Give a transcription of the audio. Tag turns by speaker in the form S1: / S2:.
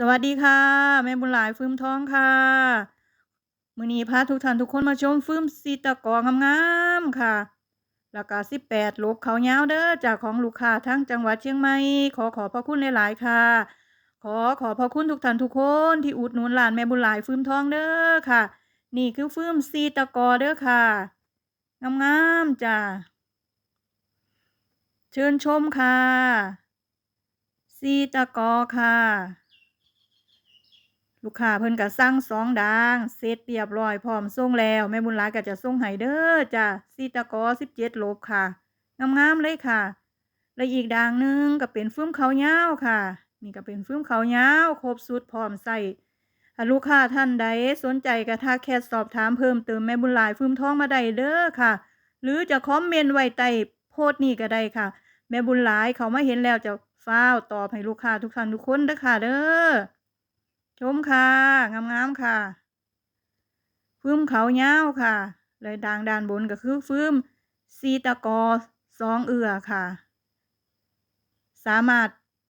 S1: สวัสดีค่ะแม่บุญหลายฟื้มท้องค่ะมือนี้พาทุกท่านทุกคนมาชมฟื้มสีตะกองงามๆค่ะ แล้วก็18ลบเขายาวเด้อจากของลูกค้าทั้งจังหวัดเชียงใหม่ขอขอบพระคุณหลายๆค่ะ ขอขอบพระคุณทุกท่านทุกคนที่อุดหนุนร้านแม่บุญหลายฟื้มท้องเด้อค่ะ นี่คือฟื้มสีตะกอเด้อค่ะงามๆจ้าเชิญชมค่ะสีตะกอค่ะ ลูกค้าเพิ่นก็สั่งสองดังเสร็จเรียบร้อยพร้อมส่งแล้ว แม่บุญหลายก็จะส่งให้เด้อจ้ะสีตะกอ17ลบค่ะงามๆเลยค่ะ และอีกดางหนึงก็เป็นฟื้มเขาวยาวค่ะ นี่ก็เป็นฟื้มเขาวยาวครบสุดพร้อมใส่ลูกค้าท่านใดสนใจก็ทักแชทสอบถามเพิ่มเติมแม่บุญหลายฟื้มท้องมาได้เด้อค่ะ หรือจะคอมเมนต์ไว้ใต้โพสต์นี้ก็ได้ค่ะ แม่บุญหลายเขามาเห็นแล้วจะฟ้าวตอบให้ลูกค้าทุกท่านทุกคนเด้อค่ะเด้อ ชมค่ะ งามๆค่ะ ฟื้มเขาเงาค่ะ เลยด่างด้านบนก็คือฟื้มซีตะกอสองเอือค่ะ สามารถ